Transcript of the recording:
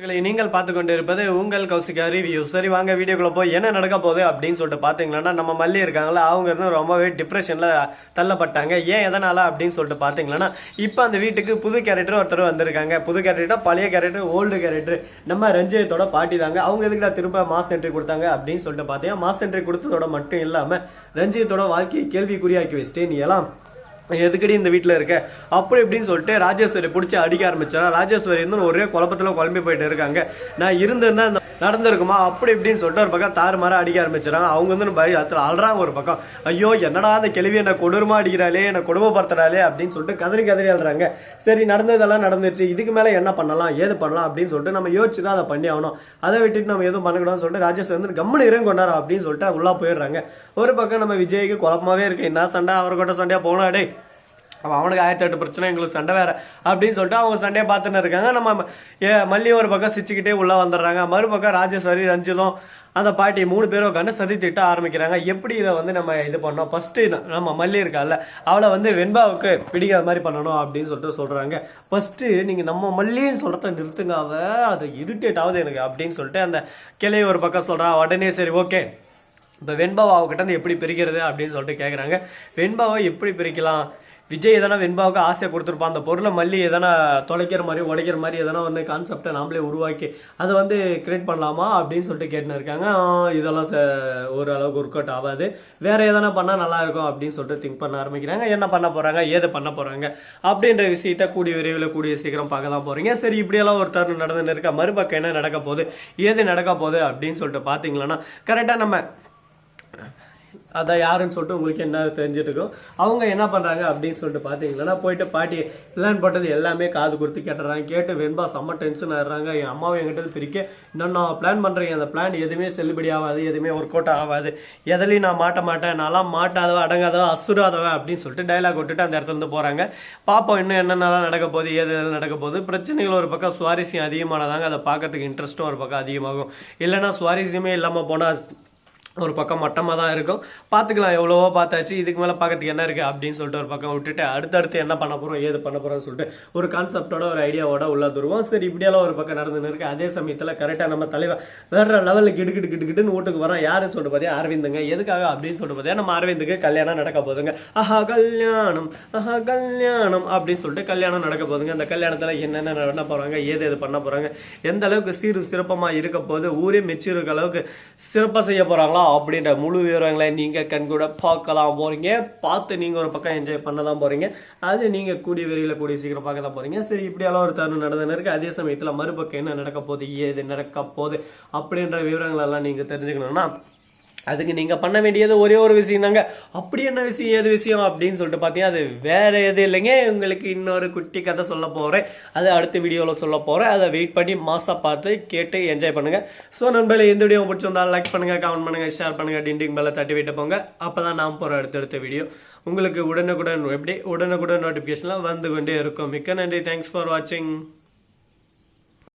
உங்களை நீங்கள் பார்த்து கொண்டு இருப்பது உங்கள் கௌசிகா ரிவ்யூ சரி வாங்க வீடியோக்குள்ளே போய் என்ன நடக்க போகுது அப்படின்னு சொல்லிட்டு பார்த்தீங்கன்னா நம்ம மல்லி இருக்காங்களா அவங்க இருந்து ரொம்பவே டிப்ரெஷனில் தள்ளப்பட்டாங்க. ஏன் எதனால அப்படின்னு சொல்லிட்டு பார்த்தீங்கன்னா இப்போ அந்த வீட்டுக்கு புது கேரக்டர் ஒருத்தர் வந்திருக்காங்க. புது கேரக்டர் பழைய கேரக்டர் ஓல்டு கேரக்டர் நம்ம ரஞ்சிதத்தோட பாட்டி தாங்க. அவங்க எதுக்குடா திரும்ப மாஸ் என்ட்ரி கொடுத்தாங்க அப்படின்னு சொல்லிட்டு பார்த்தீங்கன்னா மாஸ் என்ட்ரி கொடுத்ததோட மட்டும் இல்லாமல் ரஞ்சியத்தோட வாழ்க்கையை கேள்விக்குறியாக்கி வச்சுட்டு நீ எல்லாம் எதுக்கடி இந்த வீட்டில் இருக்க? அப்படி இப்படின்னு சொல்லிட்டு ராஜேஸ்வரி பிடிச்சி அடிக்க ஆரம்பிச்சாரா ராஜேஸ்வரி இருந்து ஒரே குழப்பத்தில் குழம்பி போயிட்டு இருக்காங்க. நான் இருந்திருந்தா இந்த நடந்திருக்குமா? அப்படி இப்படின்னு சொல்லிட்டு ஒரு பக்கம் தாறு மாற அடிக்க ஆரம்பிச்சிடறாங்க. அவங்க வந்து பயத்தில் அழுறாங்க ஒரு பக்கம். ஐயோ என்னடா அந்த கிழவி என்னை கொடூரமா அடிக்கிறாளே என்னை கொடுமைப்படுத்துறாளே அப்படின்னு சொல்லிட்டு கதறி கதறி அழுறாங்க. சரி நடந்ததெல்லாம் நடந்துருச்சு. இதுக்கு மேலே என்ன பண்ணலாம்? ஏது பண்ணலாம்? அப்படின்னு சொல்லிட்டு நம்ம யோசிச்சு தான் அதை பண்ணி ஆகணும். அதை விட்டுட்டு நம்ம எதுவும் பண்ணக்கூடாதுன்னு சொல்லிட்டு ராஜேஸ்வரி வந்து கம்மன் இறங்கொண்டாரா அப்படின்னு சொல்லிட்டு உள்ளா போயிடுறாங்க. ஒரு பக்கம் நம்ம விஜய்க்கு குழப்பமாவே இருக்கு. என்ன சண்டை? அவர்கிட்ட சண்டையாக சண்டையா போனா டேய் அவன் அவனுக்கு ஆயிரத்தி எட்டு பிரச்சனை எங்களுக்கு சண்டை வேற அப்படின்னு சொல்லிட்டு அவங்க சண்டையை பார்த்துன்னு இருக்காங்க. நம்ம ஏ மல்லி ஒரு பக்கம் சிரிச்சுக்கிட்டே உள்ளே வந்துடுறாங்க. மறுபக்கம் ராஜேஸ்வரி ரஞ்சிதம் அந்த பாட்டி மூணு பேரும் உட்காந்து சதி திட்ட ஆரம்பிக்கிறாங்க. எப்படி இதை வந்து நம்ம இது பண்ணோம் ஃபஸ்ட்டு நம்ம மல்லி இருக்கால அவளை வந்து வெண்பாவுக்கு பிடிக்காத மாதிரி பண்ணணும் அப்படின்னு சொல்லிட்டு சொல்கிறாங்க ஃபஸ்ட்டு நீங்கள் நம்ம மல்லின்னு சொல்கிறத நிறுத்துங்க அவ. அது இரிட்டேட் ஆகுது எனக்கு அப்படின்னு சொல்லிட்டு அந்த கிளை ஒரு பக்கம் சொல்கிறான் உடனே சரி ஓகே இப்போ வெண்பாவை அவகிட்ட எப்படி பிரிக்கிறது அப்படின்னு சொல்லிட்டு கேட்குறாங்க வெண்பாவை எப்படி பிரிக்கலாம்? விஜய் எதனா வெண்பாவுக்கு ஆசையை கொடுத்துருப்பான். அந்த பொருளை மல்லி எதனா தொலைக்கிற மாதிரி உடைக்கிற மாதிரி எதனா வந்து கான்செப்டை நாமளே உருவாக்கி அதை வந்து கிரியேட் பண்ணலாமா அப்படின்னு சொல்லிட்டு கேட்டுன்னு இருக்காங்க. இதெல்லாம் ச- ஓரளவுக்கு ஒர்க் அவுட் ஆகாது. வேற எதனா பண்ணால் நல்லா இருக்கும் அப்படின்னு சொல்லிட்டு திங்க் பண்ண ஆரம்பிக்கிறாங்க. என்ன பண்ண போறாங்க ஏது பண்ண போறாங்க அப்படின்ற விஷயத்த கூடிய விரைவில் கூடிய சீக்கிரம் பார்க்க தான் போறீங்க. சரி இப்படியெல்லாம் ஒரு தருணம் நடந்துன்னு இருக்கா? மறுபக்கம் என்ன நடக்க போகுது ஏது நடக்க போகுது அப்படின்னு சொல்லிட்டு பார்த்தீங்களன்னா கரெக்டாக நம்ம அதான் யாருன்னு சொல்லிட்டு உங்களுக்கு என்ன தெரிஞ்சுட்டு அவங்க என்ன பண்ணுறாங்க அப்படின்னு சொல்லிட்டு பாத்தீங்கன்னா போயிட்டு பாட்டி பிளான் போட்டது எல்லாமே காது கொடுத்து கேட்டுறாங்க கேட்டு வெண்பா செம்ம டென்ஷன் ஆயிடுறாங்க. என் அம்மாவை என்கிட்ட பிரிக்க இன்னும் நான் பிளான் பண்ணுறீங்க அந்த பிளான் எதுவுமே செல்லுபடி ஆகாது எதுவுமே ஒர்க் அவுட் ஆகாது. எதுலையும் நான் மாட்ட மாட்டேன். நான்லாம் மாட்டாதவ அடங்காதவ அசுராதவ அப்படின்னு சொல்லிட்டு டைலாக் விட்டுட்டு அந்த இடத்துல இருந்து போகிறாங்க பாப்போம் இன்னும் என்னென்னலாம் நடக்க போகுது ஏது எது நடக்க போகுது. பிரச்சனைகள் ஒரு பக்கம் சுவாரஸ்யம் அதிகமானதாங்க. அதை பார்க்கறதுக்கு இன்ட்ரெஸ்ட்டும் ஒரு பக்கம் அதிகமாகும். இல்லைன்னா சுவாரஸ்யமே இல்லாமல் போனால் ஒரு பக்கம் மட்டமாக தான் இருக்கும். பார்த்துக்கலாம் எவ்வளவோ பார்த்தாச்சு இதுக்கு மேலே பார்க்கறதுக்கு என்ன இருக்குது அப்படின்னு சொல்லிட்டு ஒரு பக்கம் விட்டுட்டு அடுத்தடுத்து என்ன பண்ண போகிறோம் ஏது பண்ண போகிறோம்னு சொல்லிட்டு ஒரு கான்செப்டோட ஒரு ஐடியாவோட உள்ள தருவோம் சரி இப்படியெல்லாம் ஒரு பக்கம் நடந்துன்னு இருக்கு. அதே சமயத்தில் கரெக்டாக நம்ம தலைவர் வேற லெவலில் கிடு கிட்டுக்கிட்டுன்னு வீட்டுக்கு வரோம். யாருன்னு சொல்லிட்டு பார்த்தீங்கன்னா அரவிந்துங்க. எதுக்காக அப்படின்னு சொல்லிட்டு பார்த்தீங்கன்னா நம்ம அரவிந்துக்கு கல்யாணம் நடக்க போதுங்க ஆஹா கல்யாணம். ஆஹா கல்யாணம் அப்படின்னு சொல்லிட்டு கல்யாணம் நடக்க போதுங்க அந்த கல்யாணத்தில் என்னென்ன பண்ண போகிறாங்க ஏது எது பண்ண போகிறாங்க எந்த அளவுக்கு சீரு சிறப்பமாக இருக்க போது ஊரே மெச்சூருக்கு அளவுக்கு சிறப்பாக செய்ய போகிறாங்களா அப்படின்ற முழு விவரங்களை நீங்கள் கண்கூட பார்க்கலாம். போகிறீங்க பார்த்து நீங்கள் ஒரு பக்கம் என்ஜாய் பண்ண தான் போகிறீங்க அது நீங்கள் கூடிய விரைவில் கூடிய சீக்கிரம் பார்க்க தான் போகிறீங்க சரி இப்படியெல்லாம் ஒரு தருணம் நடந்துன்னு இருக்கு. அதே சமயத்தில் மறுபக்கம் என்ன நடக்க போகுது? ஏது நடக்க போகுது? அப்படின்ற விவரங்கள் எல்லாம் நீங்கள் தெரிஞ்சுக்கணும்னா அதுக்கு நீங்கள் பண்ண வேண்டியது ஒரே ஒரு விஷயம் தாங்க அப்படி என்ன விஷயம்? ஏது விஷயம்? அப்படின்னு சொல்லிட்டு பார்த்தீங்கன்னா அது வேறு எது இல்லைங்க. உங்களுக்கு இன்னொரு குட்டி கதை சொல்ல போகிறேன் அது அடுத்த வீடியோவில் சொல்ல போகிறேன் அதை வெயிட் பண்ணி மாசாக பார்த்து கேட்டு என்ஜாய் பண்ணுங்கள் ஸோ நண்பர்களே இந்த வீடியோ பிடிச்சிருந்தாலும் லைக் பண்ணுங்கள் கமெண்ட் பண்ணுங்கள் ஷேர் பண்ணுங்கள் டிண்டிங் மேலே தட்டி விட்டு போங்க. அப்போ தான் நான் போகிற அடுத்தடுத்த வீடியோ உங்களுக்கு உடனுக்குடன் எப்படி? உடனுக்குடன் நோட்டிஃபிகேஷன்லாம் வந்து கொண்டே இருக்கும். மிக்க நன்றி. தேங்க்ஸ் ஃபார் வாட்சிங்